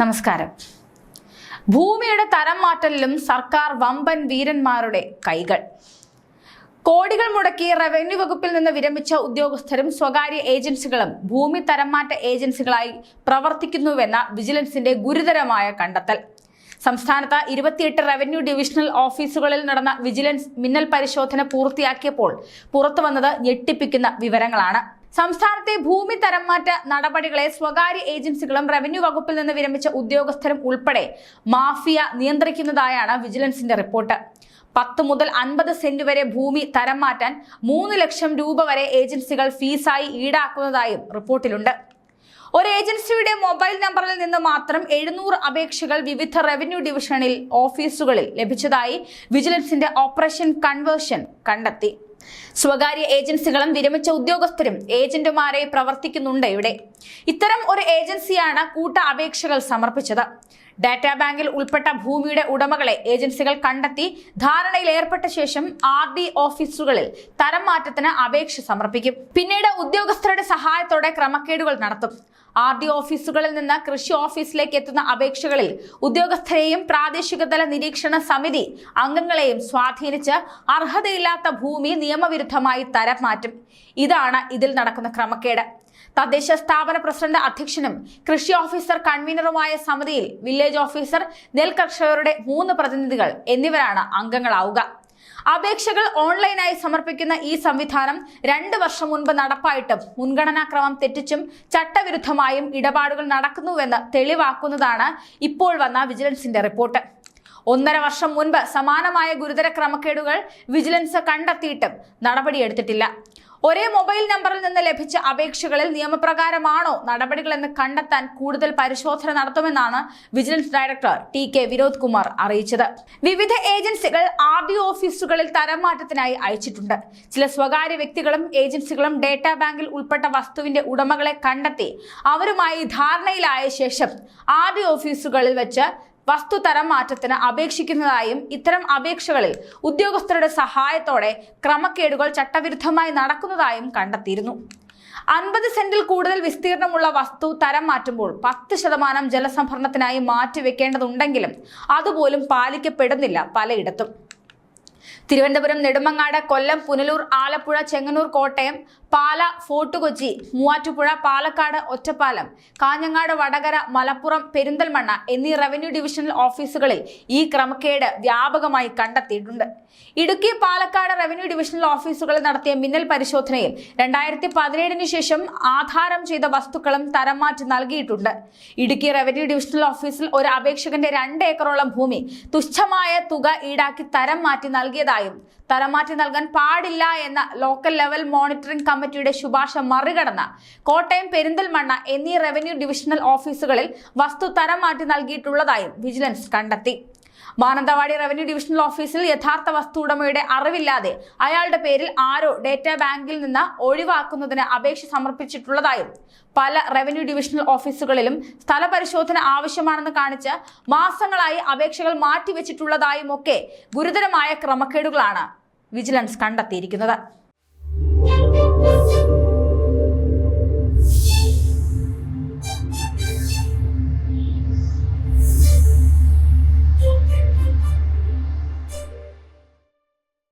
നമസ്കാരം. ഭൂമിയുടെ തരം മാറ്റലിലും സർക്കാർ വമ്പൻ വീരന്മാരുടെ കൈകൾ. കോടികൾ മുടക്കി റവന്യൂ വകുപ്പിൽ നിന്ന് വിരമിച്ച ഉദ്യോഗസ്ഥരും സ്വകാര്യ ഏജൻസികളും ഭൂമി തരംമാറ്റ ഏജൻസികളായി പ്രവർത്തിക്കുന്നുവെന്ന വിജിലൻസിന്റെ ഗുരുതരമായ കണ്ടെത്തൽ. സംസ്ഥാനത്ത് ഇരുപത്തിയെട്ട് റവന്യൂ ഡിവിഷണൽ ഓഫീസുകളിൽ നടന്ന വിജിലൻസ് മിന്നൽ പരിശോധന പൂർത്തിയാക്കിയപ്പോൾ പുറത്തുവന്നത് ഞെട്ടിപ്പിക്കുന്ന വിവരങ്ങളാണ്. സംസ്ഥാനത്തെ ഭൂമി തരംമാറ്റ നടപടികളെ സ്വകാര്യ ഏജൻസികളും റവന്യൂ വകുപ്പിൽ നിന്ന് വിരമിച്ച ഉദ്യോഗസ്ഥരും ഉൾപ്പെടെ മാഫിയ നിയന്ത്രിക്കുന്നതായാണ് വിജിലൻസിന്റെ റിപ്പോർട്ട്. പത്ത് മുതൽ അൻപത് സെന്റ് വരെ ഭൂമി തരം മാറ്റാൻ മൂന്ന് ലക്ഷം രൂപ വരെ ഏജൻസികൾ ഫീസായി ഈടാക്കുന്നതായും റിപ്പോർട്ടിലുണ്ട്. ഒരു ഏജൻസിയുടെ മൊബൈൽ നമ്പറിൽ നിന്ന് മാത്രം എഴുന്നൂറ് അപേക്ഷകൾ വിവിധ റവന്യൂ ഡിവിഷനിൽ ഓഫീസുകളിൽ ലഭിച്ചതായി വിജിലൻസിന്റെ ഓപ്പറേഷൻ കൺവേർഷൻ കണ്ടെത്തി. സ്വകാര്യ ഏജൻസികളും വിരമിച്ച ഉദ്യോഗസ്ഥരും ഏജന്റുമാരെ പ്രവർത്തിക്കുന്നുണ്ട് ഇവിടെ. ഇത്തരം ഒരു ഏജൻസിയാണ് കൂട്ട അപേക്ഷകൾ സമർപ്പിച്ചത്. ഡാറ്റാ ബാങ്കിൽ ഉൾപ്പെട്ട ഭൂമിയുടെ ഉടമകളെ ഏജൻസികൾ കണ്ടെത്തി ധാരണയിൽ ഏർപ്പെട്ട ശേഷം ആർ ഡി ഓഫീസുകളിൽ തരം മാറ്റത്തിന് അപേക്ഷ സമർപ്പിക്കും. പിന്നീട് ഉദ്യോഗസ്ഥരുടെ സഹായത്തോടെ ക്രമക്കേടുകൾ നടത്തും. ആർ ഡി ഓഫീസുകളിൽ നിന്ന് കൃഷി ഓഫീസിലേക്ക് എത്തുന്ന അപേക്ഷകളിൽ ഉദ്യോഗസ്ഥരെയും പ്രാദേശിക തല നിരീക്ഷണ സമിതി അംഗങ്ങളെയും സ്വാധീനിച്ച് അർഹതയില്ലാത്ത ഭൂമി നിയമവിരുദ്ധമായി തരം മാറ്റും ഇതാണ് ഇതിൽ നടക്കുന്ന ക്രമക്കേട്. തദ്ദേശ സ്ഥാപന പ്രസിഡന്റ് അധ്യക്ഷനും കൃഷി ഓഫീസർ കൺവീനറുമായ സമിതിയിൽ വില്ലേജ് ഓഫീസർ നെൽ കർഷകരുടെ മൂന്ന് പ്രതിനിധികൾ എന്നിവരാണ് അംഗങ്ങളാവുക. അപേക്ഷകൾ ഓൺലൈനായി സമർപ്പിക്കുന്ന ഈ സംവിധാനം രണ്ട് വർഷം മുൻപ് നടപ്പായിട്ടും മുൻഗണനാക്രമം തെറ്റിച്ചും ചട്ടവിരുദ്ധമായും ഇടപാടുകൾ നടക്കുന്നുവെന്ന് തെളിവാക്കുന്നതാണ് ഇപ്പോൾ വന്ന വിജിലൻസിന്റെ റിപ്പോർട്ട്. ഒന്നര വർഷം മുൻപ് സമാനമായ ഗുരുതര ക്രമക്കേടുകൾ വിജിലൻസ് കണ്ടെത്തിയിട്ടും നടപടിയെടുത്തിട്ടില്ല. ഒരേ മൊബൈൽ നമ്പറിൽ നിന്ന് ലഭിച്ച അപേക്ഷകളിൽ നിയമപ്രകാരമാണോ നടപടികൾ എന്ന് കണ്ടെത്താൻ കൂടുതൽ പരിശോധന നടത്തുമെന്നാണ് vigilance director T K Vinod Kumar അറിയിച്ചത്. വിവിധ ഏജൻസികൾ ആർ ഡി ഓഫീസുകളിൽ തരം മാറ്റത്തിനായി അയച്ചിട്ടുണ്ട്. ചില സ്വകാര്യ വ്യക്തികളും ഏജൻസികളും ഡേറ്റാ ബാങ്കിൽ ഉൾപ്പെട്ട വസ്തുവിന്റെ ഉടമകളെ കണ്ടെത്തി അവരുമായി ധാരണയിലായ ശേഷം ആർ ഡി ഓഫീസുകളിൽ വെച്ച് വസ്തു തരം മാറ്റത്തിന് അപേക്ഷിക്കുന്നതായും ഇത്തരം അപേക്ഷകളിൽ ഉദ്യോഗസ്ഥരുടെ സഹായത്തോടെ ക്രമക്കേടുകൾ ചട്ടവിരുദ്ധമായി നടക്കുന്നതായും കണ്ടെത്തിയിരുന്നു. അൻപത് സെന്റിൽ കൂടുതൽ വിസ്തീർണമുള്ള വസ്തു തരം മാറ്റുമ്പോൾ പത്ത് ശതമാനം ജലസംഭരണത്തിനായി മാറ്റിവെക്കേണ്ടതുണ്ടെങ്കിലും അതുപോലും പാലിക്കപ്പെടുന്നില്ല പലയിടത്തും. തിരുവനന്തപുരം നെടുമങ്ങാട് കൊല്ലം പുനലൂർ ആലപ്പുഴ ചെങ്ങന്നൂർ കോട്ടയം പാല ഫോർട്ട് കൊച്ചി മൂവാറ്റുപുഴ പാലക്കാട് ഒറ്റപ്പാലം കാഞ്ഞങ്ങാട് വടകര മലപ്പുറം പെരിന്തൽമണ്ണ എന്നീ റവന്യൂ ഡിവിഷണൽ ഓഫീസുകളിൽ ഈ ക്രമക്കേട് വ്യാപകമായി കണ്ടെത്തിയിട്ടുണ്ട്. ഇടുക്കി പാലക്കാട് റവന്യൂ ഡിവിഷണൽ ഓഫീസുകളിൽ നടത്തിയ മിന്നൽ പരിശോധനയിൽ രണ്ടായിരത്തി പതിനേഴിന് ശേഷം ആധാരം ചെയ്ത വസ്തുക്കളും തരം മാറ്റി നൽകിയിട്ടുണ്ട്. ഇടുക്കി റവന്യൂ ഡിവിഷണൽ ഓഫീസിൽ ഒരു അപേക്ഷകന്റെ രണ്ട് ഏക്കറോളം ഭൂമി തുച്ഛമായ തുക ഈടാക്കി തരം മാറ്റി നൽകിയതായും തരമാറ്റി നൽകാൻ പാടില്ല എന്ന ലോക്കൽ ലെവൽ മോണിറ്ററിംഗ് കമ്മിറ്റിയുടെ ശുപാർശ മറികടന്ന കോട്ടയം പെരിന്തൽമണ്ണ എന്നീ റവന്യൂ ഡിവിഷണൽ ഓഫീസുകളിൽ വസ്തു തരം മാറ്റി നൽകിയിട്ടുള്ളതായും വിജിലൻസ് കണ്ടെത്തി. മാനന്തവാടി റവന്യൂ ഡിവിഷണൽ ഓഫീസിൽ യഥാർത്ഥ വസ്തു ഉടമയുടെ അറിവില്ലാതെ അയാളുടെ പേരിൽ ആരോ ഡേറ്റാ ബാങ്കിൽ നിന്ന് ഒഴിവാക്കുന്നതിന് അപേക്ഷ സമർപ്പിച്ചിട്ടുള്ളതായും പല റവന്യൂ ഡിവിഷണൽ ഓഫീസുകളിലും സ്ഥലപരിശോധന ആവശ്യമാണെന്ന് കാണിച്ച് മാസങ്ങളായി അപേക്ഷകൾ മാറ്റിവെച്ചിട്ടുള്ളതായും ഒക്കെ ഗുരുതരമായ ക്രമക്കേടുകളാണ് വിജിലൻസ് കണ്ടെത്തിയിരിക്കുന്നത്.